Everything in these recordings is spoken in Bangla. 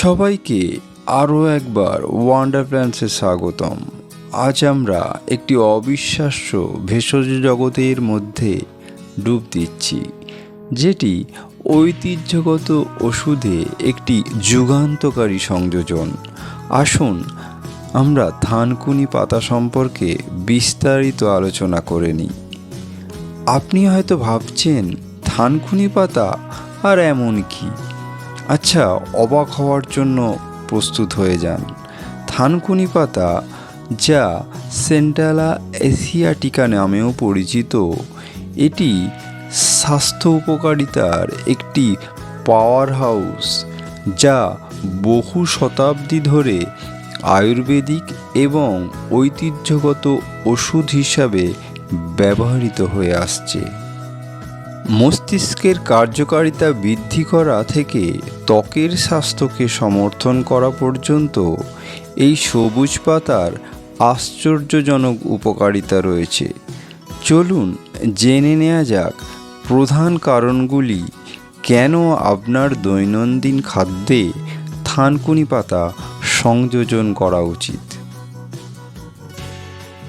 সবাইকে আরও একবার ওয়ান্ডার প্ল্যান্সে স্বাগতম। আজ আমরা একটি অবিশ্বাস্য ভেষজ জগতের মধ্যে ডুব দিচ্ছি, যেটি ঐতিহ্যগত ওষুধে একটি যুগান্তকারী সংযোজন। আসুন, আমরা থানকুনি পাতা সম্পর্কে বিস্তারিত আলোচনা করে নিই। আপনি হয়তো ভাবছেন, থানকুনি পাতা আর এমন কি? আচ্ছা অবাক হওয়ার জন্য প্রস্তুত হয়ে যান। থানকুনি পাতা, যা সেন্টালা এশিয়াটিকা নামেও পরিচিত, এটি স্বাস্থ্য উপকারিতার একটি পাওয়ার হাউস যা বহু শতাব্দী ধরে আয়ুর্বেদিক এবং ঐতিহ্যগত ওষুধ হিসাবে ব্যবহৃত হয়ে আসছে। মস্তিষ্কের কার্যকারিতা বৃদ্ধি করা থেকে ত্বকের স্বাস্থ্যকে সমর্থন করা পর্যন্ত এই সবুজ পাতার আশ্চর্যজনক উপকারিতা রয়েছে। চলুন জেনে নেওয়া যাক প্রধান কারণগুলি, কেন আপনার দৈনন্দিন খাদ্যে থানকুনি পাতা সংযোজন করা উচিত?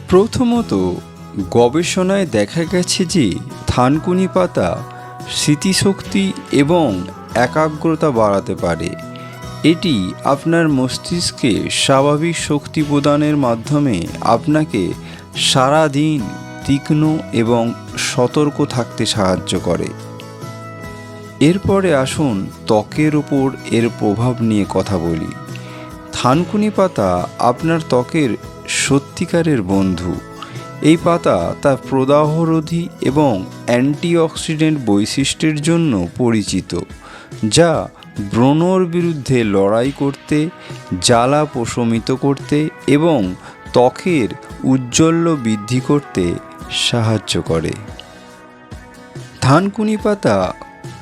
প্রথমত, গবেষণায় দেখা গেছে যে থানকুনি পাতা স্মৃতিশক্তি এবং একাগ্রতা বাড়াতে পারে। এটি আপনার মস্তিষ্কে স্বাভাবিক শক্তি প্রদানের মাধ্যমে আপনাকে সারা দিন তীক্ষ্ণ এবং সতর্ক থাকতে সাহায্য করে। এরপরে আসুন ত্বকের ওপর এর প্রভাব নিয়ে কথা বলি। থানকুনি পাতা আপনার ত্বকের সত্যিকারের বন্ধু। এই পাতা তার প্রদাহরোধী এবং অ্যান্টিঅক্সিডেন্ট বৈশিষ্ট্যের জন্য পরিচিত, যা ব্রণর বিরুদ্ধে লড়াই করতে, জ্বালা প্রশমিত করতে এবং ত্বকের উজ্জ্বল্য বৃদ্ধি করতে সাহায্য করে। থানকুনি পাতা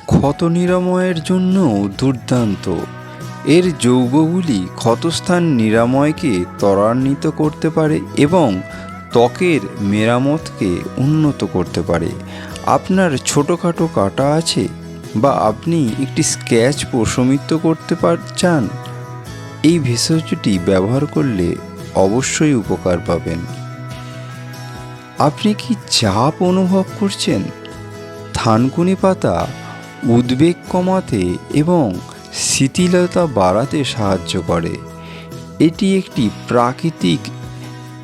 ক্ষত নিরাময়ের জন্য দুর্দান্ত। এর যৌগগুলি ক্ষতস্থান নিরাময়কে ত্বরান্বিত করতে পারে এবং ত্বকের মেরামতকে উন্নত করতে পারে। আপনার ছোটোখাটো কাটা আছে বা আপনি একটি স্ক্যাচ প্রশমিত করতে পার, চান, এই ভেষজটি ব্যবহার করলে অবশ্যই উপকার পাবেন। আপনি কি চাপ অনুভব করছেন? থানকুনি পাতা উদ্বেগ কমাতে এবং শিথিলতা বাড়াতে সাহায্য করে। এটি একটি প্রাকৃতিক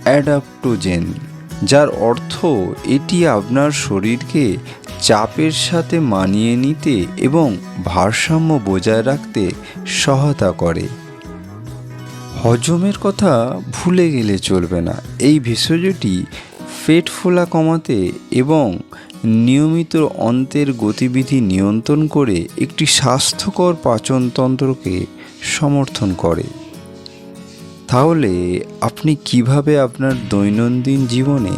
অ্যাডাপ্টোজেন যার অর্থ এটি আপনার শরীরকে চাপের সাথে মানিয়ে নিতে এবং ভারসাম্য বজায় রাখতে সহায়তা করে। হজমের কথা ভুলে গেলে চলবে না। এই ভেষজটি পেট ফোলা কমাতে এবং নিয়মিত অন্তের গতিবিধি নিয়ন্ত্রণ করে একটি স্বাস্থ্যকর পাচনতন্ত্রকে সমর্থন করে। তাহলে আপনি কীভাবে আপনার দৈনন্দিন জীবনে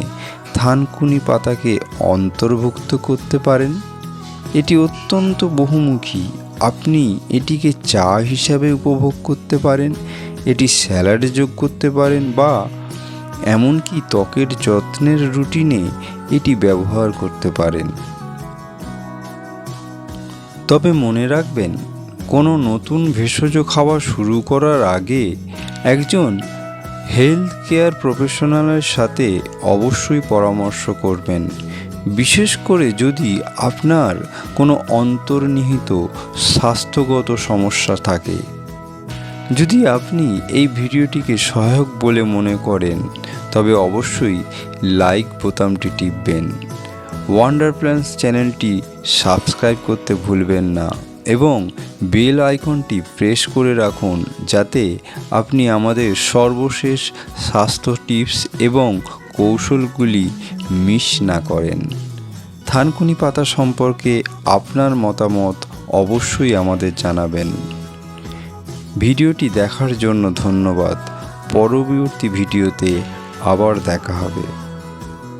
থানকুনি পাতাকে অন্তর্ভুক্ত করতে পারেন? এটি অত্যন্ত বহুমুখী। আপনি এটিকে চা হিসাবে উপভোগ করতে পারেন, এটি স্যালাডে যোগ করতে পারেন বা এমনকি ত্বকের যত্নের রুটিনে এটি ব্যবহার করতে পারেন। তবে মনে রাখবেন কোনো নতুন ভেষজ খাওয়া শুরু করার আগে একজন হেলথ কেয়ার প্রফেশনালের সাথে অবশ্যই পরামর্শ করবেন। বিশেষ করে যদি আপনার কোনো অন্তর্নিহিত স্বাস্থ্যগত সমস্যা থাকে। যদি আপনি এই ভিডিওটিকে সহায়ক বলে মনে করেন, তবে অবশ্যই লাইক বোতামটি টিপবেন। ওয়ান্ডার প্ল্যান্স চ্যানেলটি সাবস্ক্রাইব করতে ভুলবেন না। এবং বেল আইকনটি প্রেস করে রাখুন যাতে আপনি আমাদের সর্বশেষ স্বাস্থ্য টিপস এবং কৌশলগুলি মিস না করেন। থানকুনি পাতা সম্পর্কে আপনার মতামত অবশ্যই আমাদের জানাবেন। ভিডিওটি দেখার জন্য ধন্যবাদ। পরবর্তী ভিডিওতে আবার দেখা হবে।